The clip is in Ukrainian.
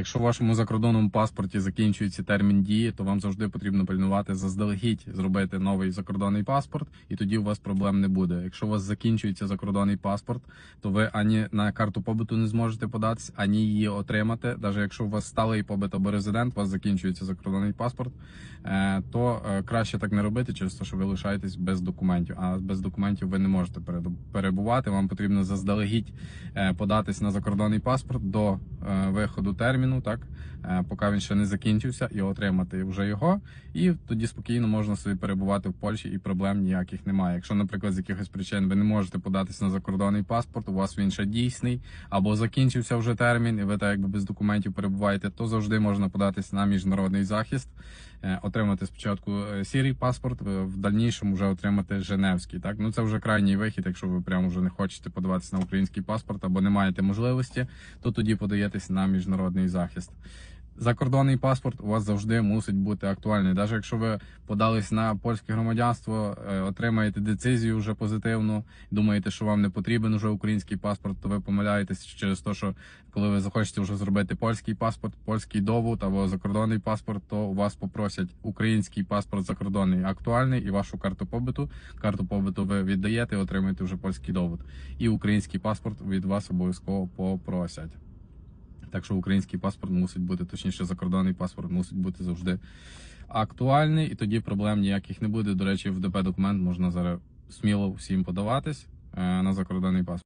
Якщо в вашому закордонному паспорті закінчується термін дії, то вам завжди потрібно пильнувати заздалегідь зробити новий закордонний паспорт, і тоді у вас проблем не буде. Якщо у вас закінчується закордонний паспорт, то ви ані на карту побуту не зможете податись, ані її отримати. Навіть якщо у вас сталий побит або резидент, у вас закінчується закордонний паспорт, е, то е, краще так не робити, через те, що ви лишаєтесь без документів. А без документів ви не можете перебувати. Вам потрібно заздалегідь е, податись на закордонний паспорт до виходу терміну, так е, поки він ще не закінчився, і отримати вже його. І тоді спокійно можна собі перебувати в Польщі, і проблем ніяких немає. Якщо, наприклад, з якихось причин ви не можете податись на закордонний паспорт, у вас він ще дійсний, або закінчився вже термін, і ви так якби без документів перебуваєте, то завжди можна податись на міжнародний захист, е, отримати спочатку е, сірий паспорт, е, в дальнішому вже отримати Женевський. Так, ну це вже крайній вихід. Якщо ви прямо вже не хочете подаватися на український паспорт або не маєте можливості, то тоді подаєтесь на міжнародний захист. Закордонний паспорт у вас завжди мусить бути актуальний. Навіть якщо ви подались на польське громадянство, е, отримаєте децизію вже позитивну, думаєте, що вам не потрібен уже український паспорт, то ви помиляєтесь через те, що коли ви захочете вже зробити польський паспорт, польський довод або закордонний паспорт, то у вас попросять український паспорт закордонний актуальний і вашу карту побиту. Карту побиту ви віддаєте, отримаєте вже польський довод. І український паспорт від вас обов'язково попросять. Так що український паспорт мусить бути, точніше, закордонний паспорт мусить бути завжди актуальний, і тоді проблем ніяких не буде. До речі, в ДП документ можна зараз сміло всім подаватись е, на закордонний паспорт.